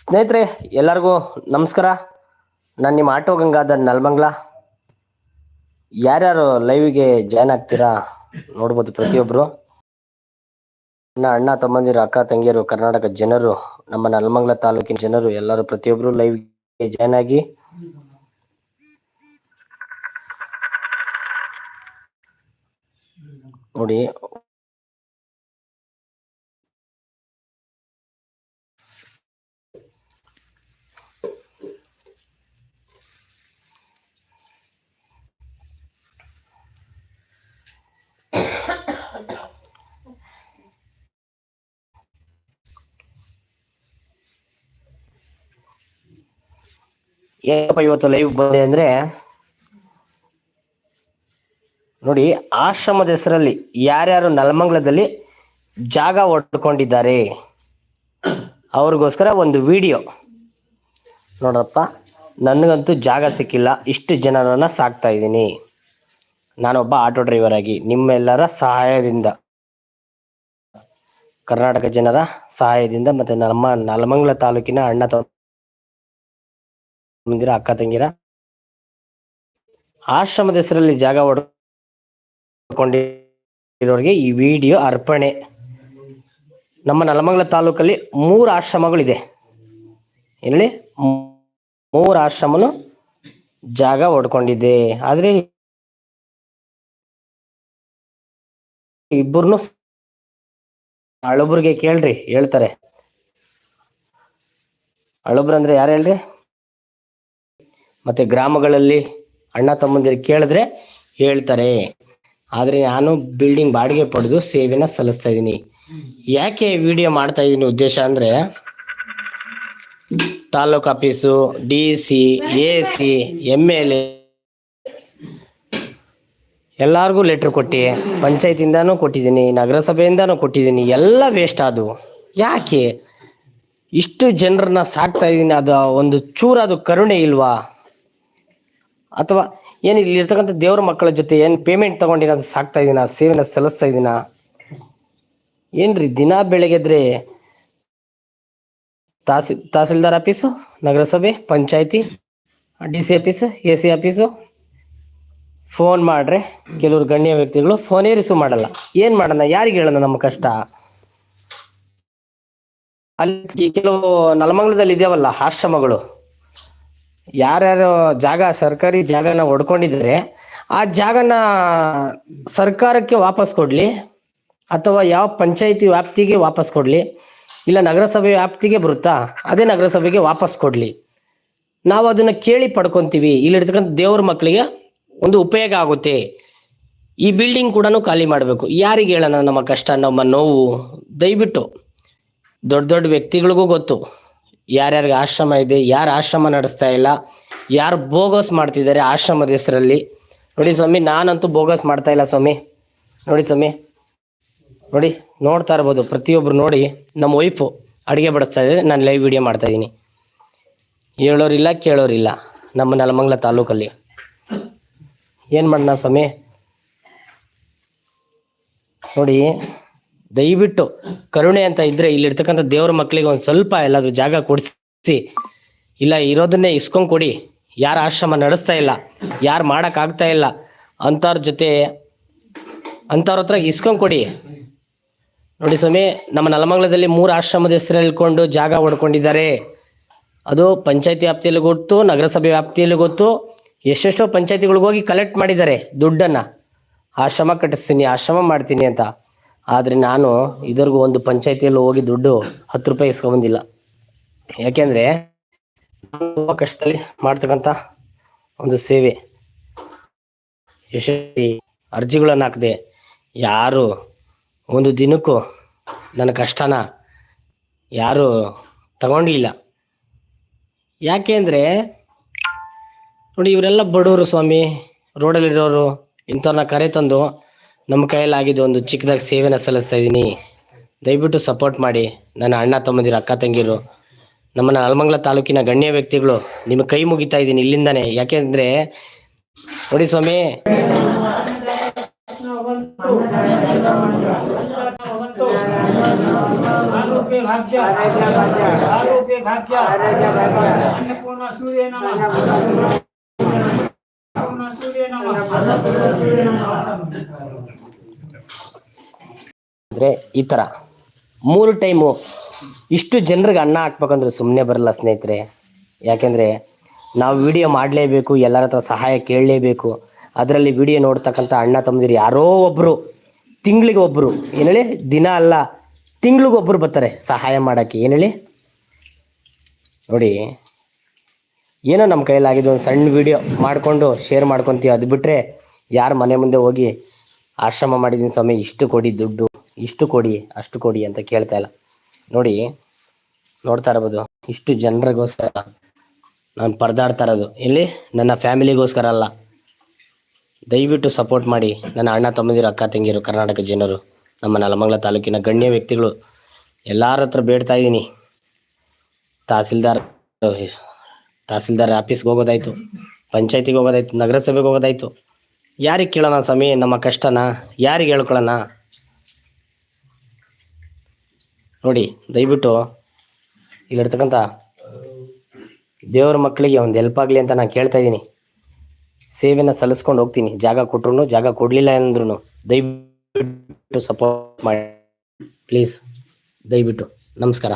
ಸ್ನೇಹಿತರೆ, ಎಲ್ಲರಿಗೂ ನಮಸ್ಕಾರ. ನಾನು ನಿಮ್ಮ ಆಟೋ ಗಂಗಾದ ನಲ್ಮಂಗ್ಲ. ಯಾರ್ಯಾರು ಲೈವಿಗೆ ಜಾಯ್ನ್ ಆಗ್ತೀರಾ ನೋಡ್ಬೋದು ಪ್ರತಿಯೊಬ್ಬರು ನನ್ನ ಅಣ್ಣ, ತಮ್ಮಂದಿರು, ಅಕ್ಕ, ತಂಗಿಯರು, ಕರ್ನಾಟಕ ಜನರು, ನಮ್ಮ ನಲ್ಮಂಗ್ಲ ತಾಲೂಕಿನ ಜನರು, ಎಲ್ಲರೂ ಪ್ರತಿಯೊಬ್ಬರು ಲೈವ್ಗೆ ಜಾಯ್ನ್ ಆಗಿ. ನೋಡಿ ಏನಪ್ಪ ಇವತ್ತು ಲೈವ್ ಬಂದೆ ಅಂದ್ರೆ ನೋಡಿ ಆಶ್ರಮದ ಹೆಸರಲ್ಲಿ ಯಾರ್ಯಾರು ನಲ್ಮಂಗ್ಲದಲ್ಲಿ ಜಾಗ ಒಡ್ಕೊಂಡಿದ್ದಾರೆ. ಅವ್ರಿಗೋಸ್ಕರ ಒಂದು ವಿಡಿಯೋ ನೋಡ್ರಪ್ಪ, ನನಗಂತೂ ಜಾಗ ಸಿಕ್ಕಿಲ್ಲ, ಇಷ್ಟು ಜನರನ್ನ ಸಾಕ್ತಾ ಇದ್ದೀನಿ. ನಾನೊಬ್ಬ ಆಟೋ ಡ್ರೈವರ್ ಆಗಿ, ನಿಮ್ಮೆಲ್ಲರ ಸಹಾಯದಿಂದ, ಕರ್ನಾಟಕ ಜನರ ಸಹಾಯದಿಂದ ಮತ್ತೆ ನಮ್ಮ ನಲ್ಮಂಗ್ಲ ತಾಲೂಕಿನ ಅಣ್ಣ ತಮ್ಮಂದಿರ ಅಕ್ಕ ತಂಗಿರ. ಆಶ್ರಮದ ಹೆಸರಲ್ಲಿ ಜಾಗ ಹೊಡ್ಕೊಂಡಿರೋರಿಗೆ ಈ ವಿಡಿಯೋ ಅರ್ಪಣೆ. ನಮ್ಮ ನಲಮಂಗಲ ತಾಲೂಕಲ್ಲಿ ಮೂರು ಆಶ್ರಮಗಳಿದೆ. ಇಲ್ಲಿ ಮೂರು ಆಶ್ರಮನು ಜಾಗ ಹೊಡ್ಕೊಂಡಿದೆ. ಆದ್ರೆ ಇಬ್ಬರನ್ನು ಹಳಬ್ರಿಗೆ ಕೇಳ್ರಿ ಹೇಳ್ತಾರೆ. ಹಳಬ್ರು ಅಂದ್ರೆ ಯಾರು ಹೇಳ್ರಿ? ಮತ್ತೆ ಗ್ರಾಮಗಳಲ್ಲಿ ಅಣ್ಣ ತಮ್ಮಂದಿರು ಕೇಳಿದ್ರೆ ಹೇಳ್ತಾರೆ. ಆದರೆ ನಾನು ಬಿಲ್ಡಿಂಗ್ ಬಾಡಿಗೆ ಪಡೆದು ಸೇವೆನ ಸಲ್ಲಿಸ್ತಾ ಇದ್ದೀನಿ. ಯಾಕೆ ವಿಡಿಯೋ ಮಾಡ್ತಾ ಇದ್ದೀನಿ ಉದ್ದೇಶ ಅಂದ್ರೆ taluk office D C A C M L A ಎಲ್ಲಾರ್ಗೂ ಲೆಟ್ರ್ ಕೊಟ್ಟು, ಪಂಚಾಯತಿಂದಾನು ಕೊಟ್ಟಿದ್ದೀನಿ, ನಗರಸಭೆಯಿಂದಾನು ಕೊಟ್ಟಿದ್ದೀನಿ, ಎಲ್ಲ ವೇಸ್ಟ್ ಅದು. ಯಾಕೆ? ಇಷ್ಟು ಜನರನ್ನ ಸಾಕ್ತಾ ಇದ್ದೀನಿ, ಅದು ಒಂದು ಚೂರು ಅದು ಕರುಣೆ ಇಲ್ವಾ? ಅಥವಾ ಏನು ಇಲ್ಲಿ ಇರ್ತಕ್ಕಂಥ ದೇವ್ರ ಮಕ್ಕಳ ಜೊತೆ ಏನು ಪೇಮೆಂಟ್ ತಗೊಂಡಿನ ಅದು ಸಾಕ್ತಾ ಇದೀನ, ಸೇವೆನ ಸಲ್ಲಿಸ್ತಾ ಇದೀನ? ಏನ್ರಿ ದಿನ ಬೆಳಗ್ಗೆದ್ರೆ ತಹಸಿ ತಹಸೀಲ್ದಾರ್ ಆಫೀಸು, ನಗರಸಭೆ, ಪಂಚಾಯತಿ, D C office, A C office. Phone ಮಾಡ್ರೆ ಕೆಲವರು ಗಣ್ಯ ವ್ಯಕ್ತಿಗಳು ಫೋನೇ ಏರಿಸು ಮಾಡಲ್ಲ. ಏನ್ ಮಾಡೋಣ, ಯಾರಿಗೆ ಹೇಳೋಣ ನಮ್ಮ ಕಷ್ಟ? ಅಲ್ಲಿ ಕೆಲವು ನಲಮಂಗಲದಲ್ಲಿ ಇದಾವಲ್ಲ ಆಶ್ರಮಗಳು? ಯಾರ್ಯಾರು ಜಾಗ, ಸರ್ಕಾರಿ ಜಾಗನ ಹೊಡ್ಕೊಂಡಿದ್ರೆ ಆ ಜಾಗನ ಸರ್ಕಾರಕ್ಕೆ ವಾಪಸ್ ಕೊಡ್ಲಿ ಅಥವಾ ಯಾವ ಪಂಚಾಯತಿ ವ್ಯಾಪ್ತಿಗೆ ವಾಪಸ್ ಕೊಡ್ಲಿ? ಇಲ್ಲ ನಗರಸಭೆ ವ್ಯಾಪ್ತಿಗೆ ಬರುತ್ತಾ? ಅದೇ ನಗರಸಭೆಗೆ ವಾಪಸ್ ಕೊಡ್ಲಿ. ನಾವು ಅದನ್ನ ಕೇಳಿ ಪಡ್ಕೊಂತೀವಿ. ಇಲ್ಲಿರ್ತಕ್ಕಂಥ ದೇವ್ರ ಮಕ್ಕಳಿಗೆ ಒಂದು ಉಪಯೋಗ ಆಗುತ್ತೆ. ಈ ಬಿಲ್ಡಿಂಗ್ ಕೂಡ ಖಾಲಿ ಮಾಡಬೇಕು. ಯಾರಿಗೆ ಹೇಳೋಣ ನಮ್ಮ ಕಷ್ಟ, ನಮ್ಮ ನೋವು? ದಯವಿಟ್ಟು. ದೊಡ್ಡ ದೊಡ್ಡ ವ್ಯಕ್ತಿಗಳಿಗೂ ಗೊತ್ತು. ಯಾರ್ಯಾರಿಗೆ ಆಶ್ರಮ ಇದೆ, ಯಾರು ಆಶ್ರಮ ನಡೆಸ್ತಾ ಇಲ್ಲ, ಯಾರು ಬೋಗಸ್ ಮಾಡ್ತಿದ್ದಾರೆ ಆಶ್ರಮದ ಹೆಸರಲ್ಲಿ. ನೋಡಿ ಸ್ವಾಮಿ, ನಾನಂತೂ ಬೋಗಸ್ ಮಾಡ್ತಾ ಇಲ್ಲ ಸ್ವಾಮಿ. ನೋಡಿ ಸ್ವಾಮಿ. ನೋಡಿ, ನೋಡ್ತಾ ಇರ್ಬೋದು, ಪ್ರತಿಯೊಬ್ರು ನೋಡಿ, ನಮ್ಮ ವೈಫು ಅಡುಗೆ ಬಡಿಸ್ತಾ ಇದ್ದಾರೆ, ನಾನು ಲೈವ್ ವಿಡಿಯೋ ಮಾಡ್ತಾ ಇದ್ದೀನಿ. ಹೇಳೋರಿಲ್ಲ, ಕೇಳೋರಿಲ್ಲ, ನಮ್ಮ ನೆಲಮಂಗಲ ತಾಲೂಕಲ್ಲಿ. ಏನು ಮಾಡೋಣ ಸ್ವಾಮಿ? ನೋಡಿ ದಯವಿಟ್ಟು ಕರುಣೆ ಅಂತ ಇದ್ರೆ ಇಲ್ಲಿರ್ತಕ್ಕಂಥ ದೇವ್ರ ಮಕ್ಕಳಿಗೆ ಒಂದು ಸ್ವಲ್ಪ ಎಲ್ಲಾದ್ರೂ ಜಾಗ ಕೊಡಿಸಿ. ಇಲ್ಲ, ಇರೋದನ್ನೇ ಇಸ್ಕೊಂಡ್ ಕೊಡಿ. ಯಾರು ಆಶ್ರಮ ನಡೆಸ್ತಾ ಇಲ್ಲ, ಯಾರು ಮಾಡೋಕ್ಕಾಗ್ತಾ ಇಲ್ಲ, ಅಂಥವ್ರ ಜೊತೆ ಅಂಥವ್ರ ಹತ್ರ ಇಸ್ಕೊಂಡ್ ಕೊಡಿ. ನೋಡಿ ಸ್ವಾಮಿ, ನಮ್ಮ ನಲಮಂಗಲದಲ್ಲಿ ಮೂರು ಆಶ್ರಮದ ಹೆಸರು ಹೇಳ್ಕೊಂಡು ಜಾಗ ಹೊಡ್ಕೊಂಡಿದ್ದಾರೆ. ಅದು ಪಂಚಾಯತಿ ವ್ಯಾಪ್ತಿಯಲ್ಲಿ ಗೊತ್ತು, ನಗರಸಭೆ ವ್ಯಾಪ್ತಿಯಲ್ಲಿ ಗೊತ್ತು. ಎಷ್ಟೆಷ್ಟೋ ಪಂಚಾಯತಿಗಳಿಗೆ ಹೋಗಿ ಕಲೆಕ್ಟ್ ಮಾಡಿದ್ದಾರೆ ದುಡ್ಡನ್ನು. ಆಶ್ರಮ ಕಟ್ಟಿಸ್ತೀನಿ, ಆಶ್ರಮ ಮಾಡ್ತೀನಿ ಅಂತ. ಆದರೆ ನಾನು ಇದುವರೆಗೂ ಒಂದು ಪಂಚಾಯತಿಯಲ್ಲಿ ಹೋಗಿ ದುಡ್ಡು ಹತ್ತು ರೂಪಾಯಿ ಇಸ್ಕೊಂಬಂದಿಲ್ಲ. ಯಾಕೆಂದರೆ ತುಂಬ ಕಷ್ಟದಲ್ಲಿ ಮಾಡ್ತಕ್ಕಂಥ ಒಂದು ಸೇವೆ. ಯಶಸ್ವಿ ಅರ್ಜಿಗಳನ್ನು ಹಾಕಿದೆ ಯಾರು ಒಂದು ದಿನಕ್ಕೂ ನನ್ನ ಕಷ್ಟನ ಯಾರು ತಗೊಂಡಿಲ್ಲ. ಯಾಕೆ ಅಂದರೆ ನೋಡಿ ಇವರೆಲ್ಲ ಬಡವರು ಸ್ವಾಮಿ, ರೋಡಲ್ಲಿರೋರು, ಇಂಥವ್ರನ್ನ ಕರೆ ತಂದು ನಮ್ಮ ಕೈಯಲ್ಲಿ ಆಗಿದ್ದು ಒಂದು ಚಿಕ್ಕದಾಗಿ ಸೇವೆನ ಸಲ್ಲಿಸ್ತಾ ಇದ್ದೀನಿ. ದಯವಿಟ್ಟು ಸಪೋರ್ಟ್ ಮಾಡಿ. ನನ್ನ ಅಣ್ಣ, ತಮ್ಮದಿರು, ಅಕ್ಕ, ತಂಗಿರು, ನಮ್ಮ ನಲ್ಮಂಗ್ಲ ತಾಲೂಕಿನ ಗಣ್ಯ ವ್ಯಕ್ತಿಗಳು, ನಿಮ್ಮ ಕೈ ಮುಗಿತಾ ಇದ್ದೀನಿ ಇಲ್ಲಿಂದಾನೆ. ಯಾಕೆಂದ್ರೆ, ನೋಡಿ ಸ್ವಾಮಿ ಸೂರ್ಯ ಅಂದರೆ ಈ ಥರ ಮೂರು ಟೈಮು ಇಷ್ಟು ಜನರಿಗೆ ಅನ್ನ ಹಾಕ್ಬೇಕಂದ್ರೆ ಸುಮ್ಮನೆ ಬರಲ್ಲ ಸ್ನೇಹಿತರೆ. ಯಾಕೆಂದರೆ ನಾವು ವಿಡಿಯೋ ಮಾಡಲೇಬೇಕು, ಎಲ್ಲರ ಹತ್ರ ಸಹಾಯ ಕೇಳಲೇಬೇಕು. ಅದರಲ್ಲಿ ವಿಡಿಯೋ ನೋಡ್ತಕ್ಕಂಥ ಅಣ್ಣ ತಮ್ಮದಿರು ಯಾರೋ ಒಬ್ಬರು ತಿಂಗಳಿಗೆ ಒಬ್ಬರು ಏನು ಹೇಳಿ, ದಿನ ಅಲ್ಲ ತಿಂಗಳಿಗೊಬ್ಬರು ಬರ್ತಾರೆ ಸಹಾಯ ಮಾಡೋಕ್ಕೆ. ಏನು ಹೇಳಿ? ನೋಡಿ, ಏನೋ ನಮ್ಮ ಕೈಯಲ್ಲಾಗಿದ್ದು ಒಂದು ಸಣ್ಣ ವಿಡಿಯೋ ಮಾಡಿಕೊಂಡು ಶೇರ್ ಮಾಡ್ಕೊತೀವಿ. ಅದು ಬಿಟ್ಟರೆ ಯಾರು ಮನೆ ಮುಂದೆ ಹೋಗಿ ಆಶ್ರಮ ಮಾಡಿದ್ದೀನಿ ಸ್ವಾಮಿ, ಇಷ್ಟು ಕೊಡಿ ದುಡ್ಡು. ಇಷ್ಟು ಕೊಡಿ, ಅಷ್ಟು ಕೊಡಿ ಅಂತ ಕೇಳ್ತಾ ಇಲ್ಲ. ನೋಡಿ, ನೋಡ್ತಾ ಇರ್ಬೋದು, ಇಷ್ಟು ಜನರಿಗೋಸ್ಕರ ನಾನು ಪರದಾಡ್ತಾ ಇರೋದು. ಇಲ್ಲಿ ನನ್ನ ಫ್ಯಾಮಿಲಿಗೋಸ್ಕರ ಅಲ್ಲ. ದಯವಿಟ್ಟು ಸಪೋರ್ಟ್ ಮಾಡಿ. ನನ್ನ ಅಣ್ಣ, ತಮ್ಮದಿರು, ಅಕ್ಕ ತಂಗಿರು ಕರ್ನಾಟಕ ಜನರು, ನಮ್ಮ ನಲಮಂಗಲ ತಾಲೂಕಿನ ಗಣ್ಯ ವ್ಯಕ್ತಿಗಳು, ಎಲ್ಲರ ಹತ್ರ ಬೇಡ್ತಾ ಇದ್ದೀನಿ ತಹಸೀಲ್ದಾರ್ ತಹಸೀಲ್ದಾರ್ ಆಫೀಸ್ಗೆ ಹೋಗೋದಾಯ್ತು, ಪಂಚಾಯತಿಗೆ ಹೋಗೋದಾಯ್ತು, ನಗರಸಭೆಗೆ ಹೋಗೋದಾಯ್ತು. ಯಾರಿಗೆ ಕೇಳೋಣ ಸ್ವಾಮಿ? ನಮ್ಮ ಕಷ್ಟನ, ಯಾರಿಗೆ ಹೇಳ್ಕೊಳ್ಳೋಣ ನೋಡಿ, ದಯವಿಟ್ಟು ಇಲ್ಲಿರ್ತಕ್ಕಂಥ ದೇವ್ರ ಮಕ್ಕಳಿಗೆ ಒಂದು ಹೆಲ್ಪ್ ಆಗಲಿ ಅಂತ ನಾನು ಕೇಳ್ತಾ ಇದ್ದೀನಿ. ಸೇವೆನ ಸಲ್ಲಿಸ್ಕೊಂಡು ಹೋಗ್ತೀನಿ. ಜಾಗ ಕೊಟ್ರು ಜಾಗ ಕೊಡಲಿಲ್ಲ ಅಂದ್ರೂ ದಯವಿಟ್ಟು ಸಪೋರ್ಟ್ ಮಾಡಿ. ಪ್ಲೀಸ್ ದಯವಿಟ್ಟು. ನಮಸ್ಕಾರ.